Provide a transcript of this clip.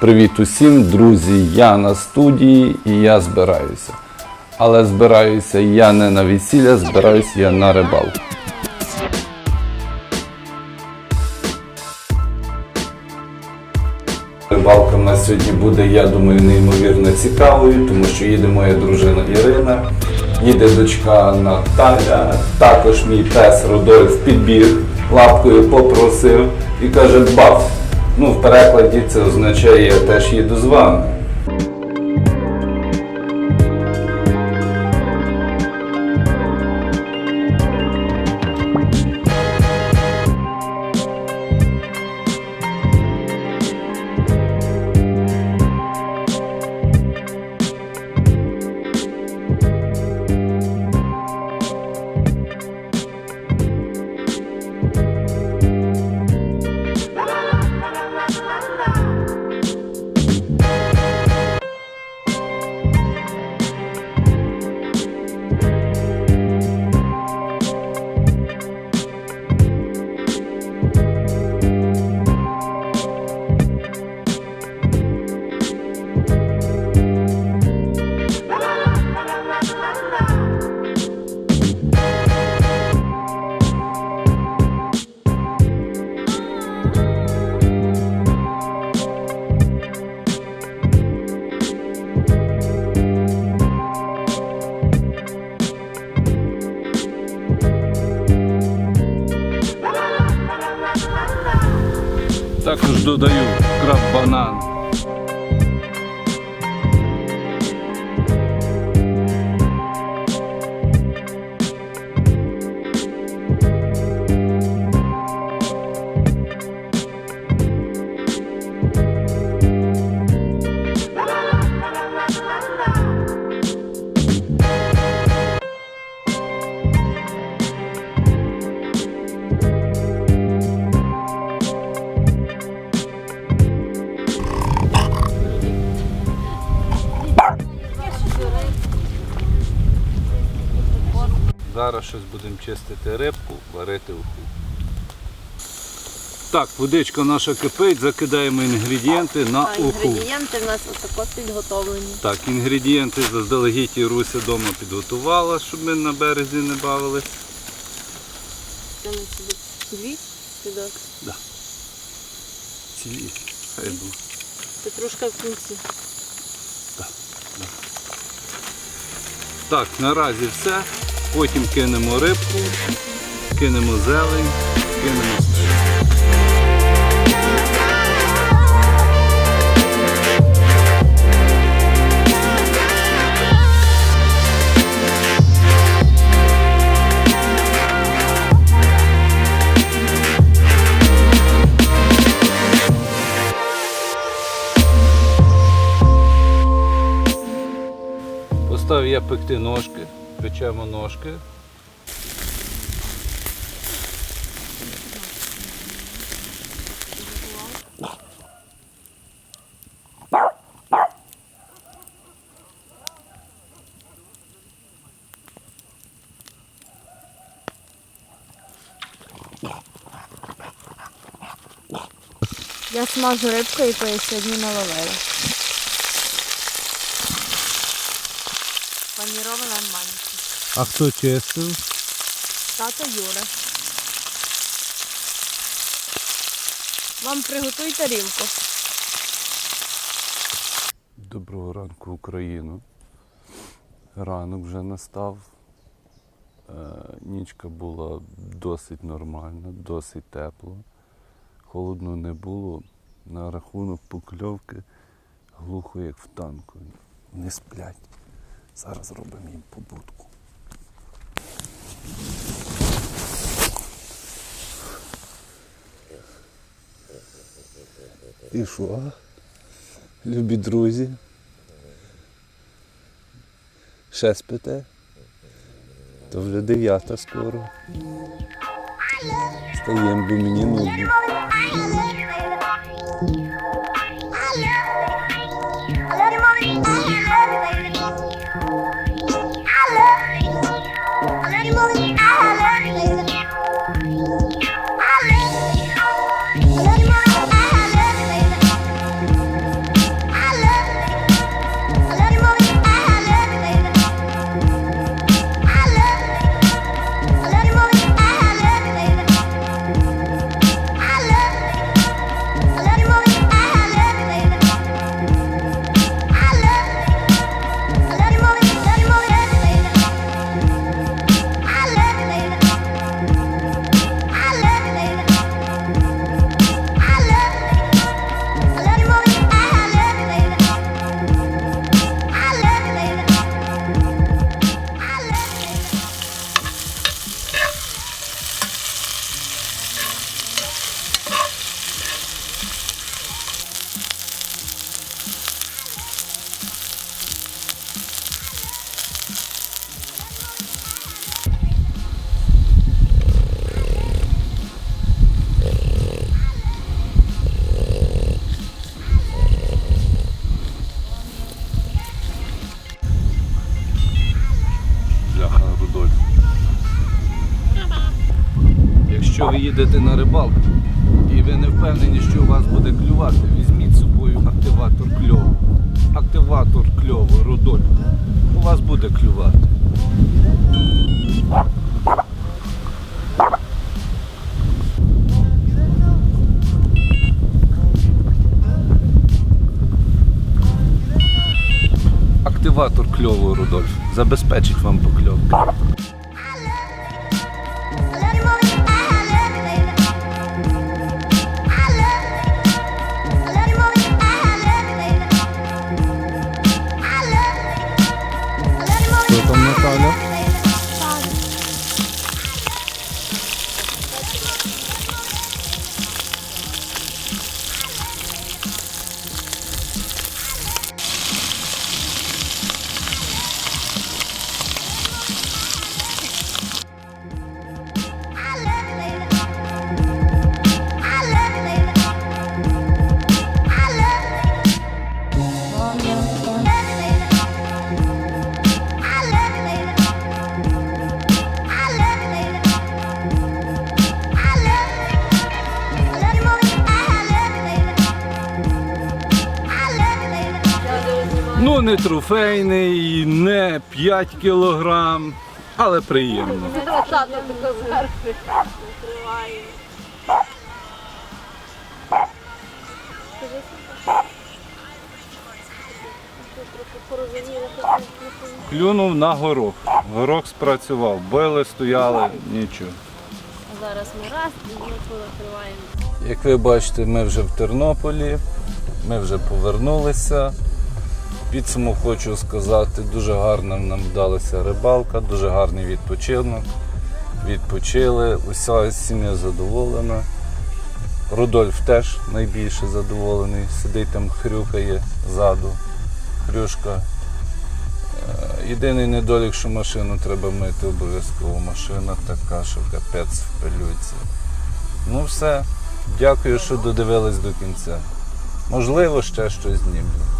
Привіт усім, друзі! Я на студії і я збираюся. Але збираюся я не на весілля, збираюся я на рибалку. Рибалка в нас сьогодні буде, я думаю, неймовірно цікавою, тому що їде моя дружина Ірина, їде дочка Наталя, також мій пес Рудольф підбіг, лапкою попросив і каже баф. Ну, в перекладі це означає, я теж їду з вами. Також додаю краб банан. Щось будемо чистити рибку, варити уху. Так, водичка наша кипить, закидаємо інгредієнти на А уху. інгредієнти в нас отако підготовлені. Так, інгредієнти заздалегідь і Руся вдома підготувала, щоб ми на березі не бавились. Це дві підок. Цілі. Хай буде. Петрушка в кінці. Так. Так, наразі все. Потім кинемо рибку, кинемо зелень, кинемо смерть. Поставив я пекти ножки, печемо ножки. Я смажу рибку, яку я сьогодні наловила. Панірована манці. А хто чистив? Тато Юра. Вам приготуй тарілку. Доброго ранку, Україну. Ранок вже настав. Е, Нічка була досить нормальна, досить тепла. Холодно не було. На рахунок покльовки глухо, як в танку. Не сплять. Зараз зробимо їм побудку. І що? Любі друзі. Ще спите? То вже дев'ята скоро. Стаємо, бо мені нудно. Рибалка, і ви не впевнені, що у вас буде клювати, візьміть з собою активатор кльову. Активатор кльову, Рудольф. У вас буде клювати. Активатор кльову, Рудольф. Забезпечить вам покльовку. Ну, не трофейний, не 5 кілограм, але приємно. Клюнув на горох. Горох спрацював. Били, стояли, нічого. Зараз ми раз і ми відкриваємо. Як ви бачите, ми вже в Тернополі, ми вже повернулися. Підсумок хочу сказати, дуже гарна нам вдалася рибалка, дуже гарний відпочинок. Відпочили, уся сім'я задоволена. Рудольф теж найбільше задоволений. Сидить там, хрюкає ззаду, хрюшка. Е, Єдиний недолік, що машину треба мити обов'язково. Машина така, що капець в пилюці. Ну все. Дякую, що додивились до кінця. Можливо, ще щось знімлю.